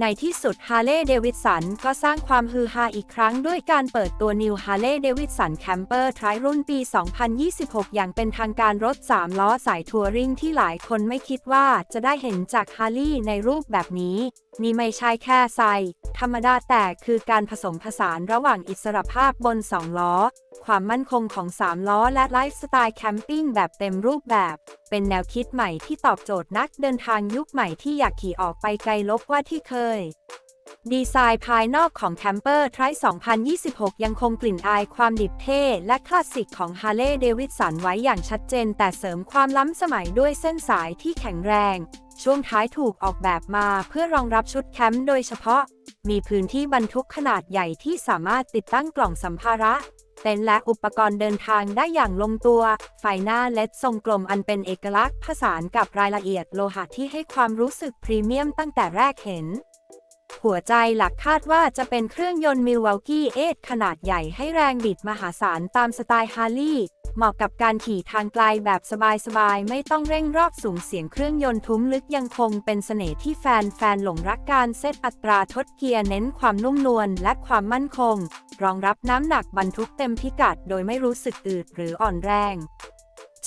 ในที่สุดฮาร์เลย์เดวิดสันก็สร้างความฮือฮาอีกครั้งด้วยการเปิดตัว New Harley Davidson Camper ทรายรุ่นปี 2026 อย่างเป็นทางการรถ 3 ล้อสายทัวริงที่หลายคนไม่คิดว่าจะได้เห็นจากฮาร์ลีในรูปแบบนี้ นี่ไม่ใช่แค่ไซธรรมดาแต่คือการผสมผสานระหว่างอิสรภาพบน 2 ล้อ ความมั่นคงของ 3 ล้อ และไลฟ์สไตล์แคมปิ้งแบบเต็มรูปแบบ เป็นแนวคิดใหม่ที่ตอบโจทย์นักเดินทางยุคใหม่ที่อยากขี่ออกไปไกลลบกว่าที่เคย ดีไซน์ภายนอกของแคมเปอร์ทริ2026 ยังคงกลิ่นอายความดิบเท่ และคลาสสิกของ Harley Davidson ไว้อย่างชัดเจน แต่เสริมความล้ำสมัยด้วยเส้นสายที่แข็งแรง ช่วงท้ายถูกออกแบบมาเพื่อรองรับชุดแคมป์โดยเฉพาะ มีพื้นที่บรรทุกขนาดใหญ่ที่สามารถติดตั้งกล่องสัมภาระเต็นท์และอุปกรณ์เดินทางได้อย่างลงตัว ไฟหน้าเลดทรงกลมอันเป็นเอกลักษณ์ผสานกับรายละเอียดโลหะที่ให้ความรู้สึกพรีเมียมตั้งแต่แรกเห็น หัวใจหลักคาดว่าจะเป็นเครื่องยนต์มิลว a กี้เอทขนาดใหญ่ให้แรงบิดมหาศาลตามสไตล์ฮาร์ลีย์เหมาะกับการขี่ทางไกลแบบสบายๆ ไม่ต้องเร่งรอบสูงเสียงเครื่องยนต์ทุ้มลึกยังคงเป็นเสน่ห์ที่แฟนๆ หลงรักการเซตอัตราทดเกียร์เน้นความนุ่มนวลและความมั่นคง รองรับน้ำหนักบรรทุกเต็มพิกัดโดยไม่รู้สึกอืดหรืออ่อนแรง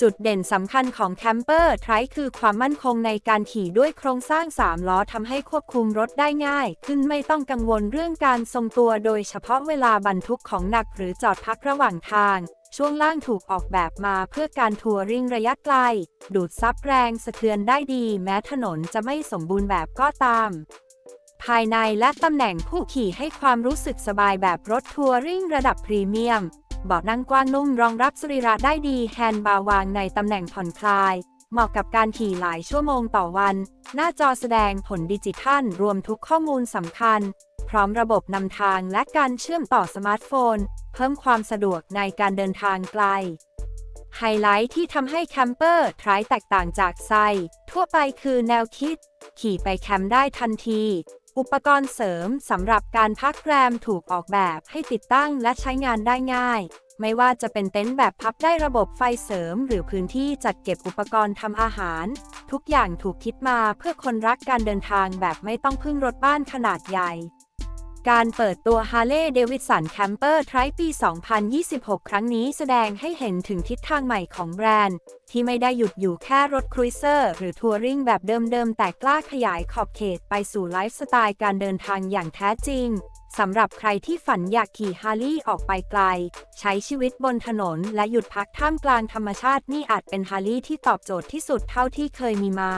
จุดเด่นสำคัญของแคมเปอร์ไทรคือความมั่นคงในการขี่ด้วยโครงสร้าง 3 ล้อทำให้ควบคุมรถได้ง่าย ขึ้นไม่ต้องกังวลเรื่องการทรงตัวโดยเฉพาะเวลาบรรทุกของหนักหรือจอดพักระหว่างทาง ช่วงล่างถูกออกแบบมาเพื่อการทัวริงระยะไกล ดูดซับแรงสะเทือนได้ดี แม้ถนนจะไม่สมบูรณ์แบบก็ตามภายในและตำแหน่งผู้ขี่ให้ความรู้สึกสบายแบบรถทัวริงระดับพรีเมียม เบาะนั่งกว้างนุ่มรองรับสรีระได้ดีแฮนด์บาร์วางในตำแหน่งผ่อนคลาย เหมาะกับการขี่หลายชั่วโมงต่อวัน หน้าจอแสดงผลดิจิทัล รวมทุกข้อมูลสำคัญ พร้อมระบบนำทางและการเชื่อมต่อสมาร์ทโฟน เพิ่มความสะดวกในการเดินทางไกลไฮไลท์ที่ทำให้แคมเปอร์ทรายแตกต่างจากไซ ทั่วไปคือแนวคิด ขี่ไปแคมป์ได้ทันที อุปกรณ์เสริมสำหรับการพักแรมถูกออกแบบให้ติดตั้งและใช้งานได้ง่าย ไม่ว่าจะเป็นเต็นท์แบบพับได้ระบบไฟเสริม หรือพื้นที่จัดเก็บอุปกรณ์ทำอาหาร ทุกอย่างถูกคิดมาเพื่อคนรักการเดินทางแบบไม่ต้องพึ่งรถบ้านขนาดใหญ่ การเปิดตัว Harley Davidson Camper Tri ปี 2026 ครั้งนี้แสดงให้เห็นถึงทิศทางใหม่ของแบรนด์ ที่ไม่ได้หยุดอยู่แค่รถครูเซอร์หรือทัวริงแบบเดิมๆ แต่กล้าขยายขอบเขตไปสู่ไลฟ์สไตล์การเดินทางอย่างแท้จริงสำหรับใครที่ฝันอยากขี่ฮาร์ลีออกไปไกล ใช้ชีวิตบนถนน และหยุดพักท่ามกลางธรรมชาตินี่อาจเป็นฮาร์ลีที่ตอบโจทย์ที่สุดเท่าที่เคยมีมา